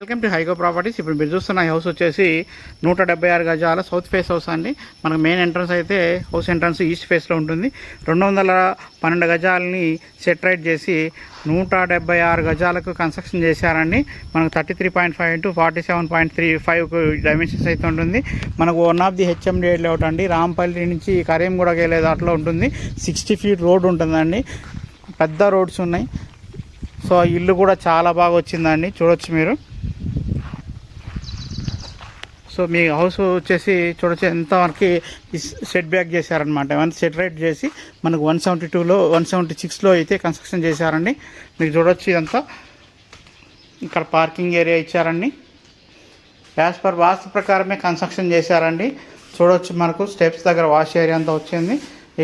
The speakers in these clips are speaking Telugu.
Welcome to హైగో properties. ఇప్పుడు మీరు చూస్తున్న ఈ హౌస్ వచ్చేసి నూట డెబ్బై ఆరు గజాల సౌత్ ఫేస్ హౌస్ అండి. మనకు మెయిన్ ఎంట్రన్స్ అయితే హౌస్ ఎంట్రన్స్ ఈస్ట్ ఫేస్లో ఉంటుంది. రెండు వందల పన్నెండు గజాలని సెటరైట్ చేసి నూట డెబ్బై ఆరు గజాలకు కన్స్ట్రక్షన్ చేశారండి. మనకు thirty three point five into forty seven point three five dimensions అయితే ఉంటుంది. మనకు one of the HMD layout అండి రాంపల్లి నుంచి కరీంగూడకి వెళ్ళే దాంట్లో ఉంటుంది. సిక్స్టీ ఫీట్ రోడ్ ఉంటుందండి. పెద్ద రోడ్స్ ఉన్నాయి. సో ఇల్లు కూడా చాలా బాగా వచ్చిందండి. చూడొచ్చు మీరు. సో మీ హౌస్ వచ్చేసి చూడొచ్చు ఎంత మనకి సెట్ బ్యాక్ చేశారనమాట వన్ సెట్ రైట్ చేసి మనకు వన్ సెవెంటీ టూలో వన్ సెవెంటీ సిక్స్లో అయితే కన్స్ట్రక్షన్ చేశారండి. మీకు చూడొచ్చు ఇదంతా. ఇక్కడ పార్కింగ్ ఏరియా ఇచ్చారండి. యాజ్ పర్ వాస్తు ప్రకారమే కన్స్ట్రక్షన్ చేశారండి. చూడొచ్చు మనకు స్టెప్స్ దగ్గర వాష్ ఏరియా అంతా వచ్చింది.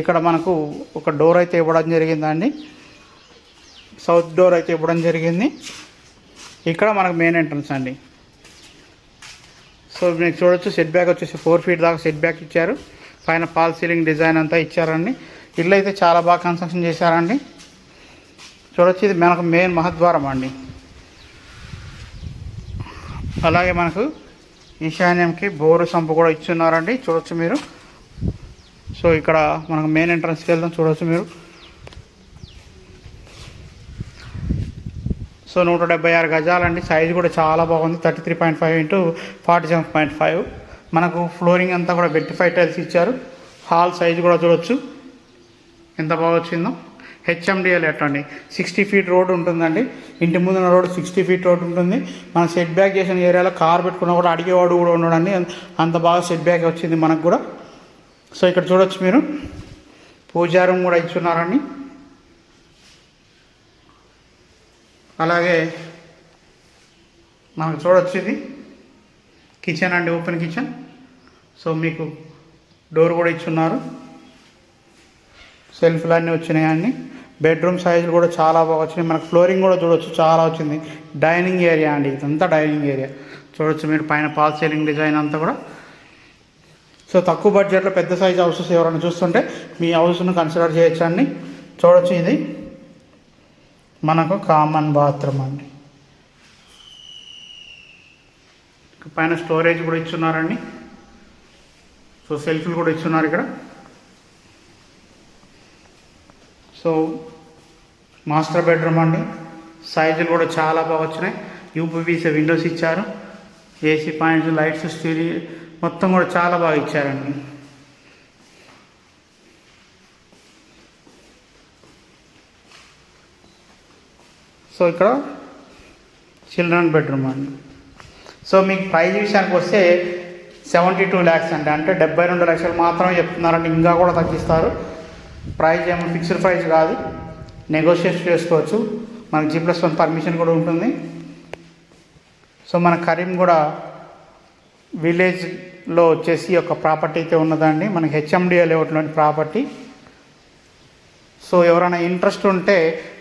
ఇక్కడ మనకు ఒక డోర్ అయితే ఇవ్వడం జరిగిందండి. సౌత్ డోర్ అయితే ఇవ్వడం జరిగింది. ఇక్కడ మనకు మెయిన్ ఎంట్రన్స్ అండి. సో మీకు చూడొచ్చు. సెట్ బ్యాక్ వచ్చేసి ఫోర్ ఫీట్ దాకా సెట్ బ్యాక్ ఇచ్చారు. పైన పాల్ సీలింగ్ డిజైన్ అంతా ఇచ్చారండి. ఇల్లు అయితే చాలా బాగా కన్స్ట్రక్షన్ చేశారండి. చూడొచ్చు ఇది మనకు మెయిన్ మహద్వారం అండి. అలాగే మనకు ఈశాన్యంకి బోరు సంపు కూడా ఇచ్చున్నారండి. చూడొచ్చు మీరు. సో ఇక్కడ మనకు మెయిన్ ఎంట్రన్స్కి వెళ్దాం. చూడొచ్చు మీరు. సో నూట డెబ్బై ఆరు గజాలండి. సైజు కూడా చాలా బాగుంది. Thirty three point five into forty seven point five. మనకు ఫ్లోరింగ్ అంతా కూడా వెట్టిఫై టైల్స్ ఇచ్చారు. హాల్ సైజు కూడా చూడొచ్చు. ఎంత బాగా వచ్చిందో. హెచ్ఎండిఎల్ ఎట్టండి సిక్స్టీ ఫీట్ రోడ్ ఉంటుందండి. ఇంటి ముందున్న రోడ్ సిక్స్టీ ఫీట్ రోడ్ ఉంటుంది. మనం సెట్ బ్యాక్ చేసిన ఏరియాలో కార్ పెట్టుకున్నా కూడా అడిగేవాడు కూడా ఉండడండి అంత బాగా సెట్ బ్యాక్ వచ్చింది మనకు కూడా. సో ఇక్కడ చూడొచ్చు మీరు. పూజారం కూడా ఇచ్చున్నారండి. అలాగే మనకు చూడొచ్చు ఇది కిచెన్ అండి ఓపెన్ కిచెన్. సో మీకు డోర్ కూడా ఇచ్చున్నారు. సెల్ఫ్లు అన్నీ వచ్చినాయి అన్ని బెడ్రూమ్ సైజులు కూడా చాలా బాగా వచ్చినాయి. మనకు ఫ్లోరింగ్ కూడా చూడొచ్చు చాలా వచ్చింది. డైనింగ్ ఏరియా అండి ఇదంతా డైనింగ్ ఏరియా. చూడొచ్చు మీరు పైన పాల్ సీలింగ్ డిజైన్ అంతా కూడా. సో తక్కువ బడ్జెట్లో పెద్ద సైజ్ హౌసెస్ ఎవరైనా చూస్తుంటే మీ హౌస్ను కన్సిడర్ చేయొచ్చండి. చూడొచ్చు ఇది. మనకు కామన్ బాత్రూమ్ అండి. పైన స్టోరేజ్ కూడా ఇచ్చున్నారండి. సో సెల్ఫ్లు కూడా ఇచ్చున్నారు ఇక్కడ. సో మాస్టర్ బెడ్రూమ్ అండి. సైజులు కూడా చాలా బాగా వచ్చినాయి. యూపీపీసీ విండోస్ ఇచ్చారు. ఏసీ పాయింట్స్ లైట్స్ స్టీరి మొత్తం కూడా చాలా బాగా ఇచ్చారండి. సో ఇక్కడ చిల్డ్రన్ బెడ్రూమ్ అండి. సో మీకు ప్రైజ్ విషయానికి వస్తే సెవెంటీ టూ ల్యాక్స్ అండి. అంటే డెబ్బై రెండు లక్షలు మాత్రమే చెప్తున్నారండి. ఇంకా కూడా తగ్గిస్తారు. ప్రైజ్ ఏమో ఫిక్స్డ్ ప్రైస్ కాదు. నెగోషియేట్ చేసుకోవచ్చు. మనకి జీ ప్లస్ వన్ పర్మిషన్ కూడా ఉంటుంది. సో మన కరీం కూడా విలేజ్లో వచ్చేసి ఒక ప్రాపర్టీ అయితే ఉన్నదండి. మనకి హెచ్ఎండిఏ లేఅవుట్లోని ప్రాపర్టీ సో ఎవరైనా ఇంట్రెస్ట్ ఉంటే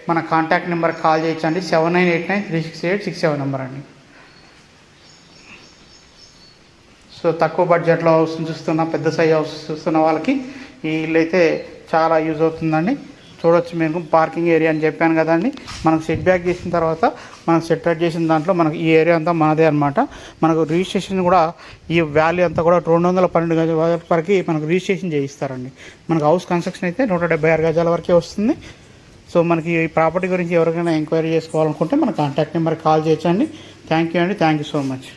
మన కాంటాక్ట్ నెంబర్ కాల్ చేయొచ్చండి. Seven nine eight nine three six eight six seven number అండి. సో తక్కువ బడ్జెట్లో హౌస్ చూస్తున్న పెద్ద సైజ్ హౌస్ చూస్తున్న వాళ్ళకి. ఈ ఇల్లు అయితే చాలా యూజ్ అవుతుందండి. చూడొచ్చు మేము పార్కింగ్ ఏరియా అని చెప్పాను కదండి. మనకు సెట్ బ్యాక్ చేసిన తర్వాత మనం సెట్ అవుట్ చేసిన దాంట్లో మనకు ఈ ఏరియా అంతా మనదే అనమాట మనకు రిజిస్ట్రేషన్ కూడా ఈ వ్యాలీ అంతా కూడా రెండు వందల పన్నెండు గజాల వరకు మనకు రిజిస్ట్రేషన్ చేయిస్తారండి. మనకు హౌస్ కన్స్ట్రక్షన్ అయితే నూట డెబ్బై ఆరు గజాల వరకే వస్తుంది. సో మనకి ఈ ప్రాపర్టీ గురించి ఎవరికైనా ఎంక్వైరీ చేసుకోవాలనుకుంటే మన కాంటాక్ట్ నెంబర్కి కాల్ చేయొచ్చండి. థ్యాంక్ యూ అండి. Thank you so much.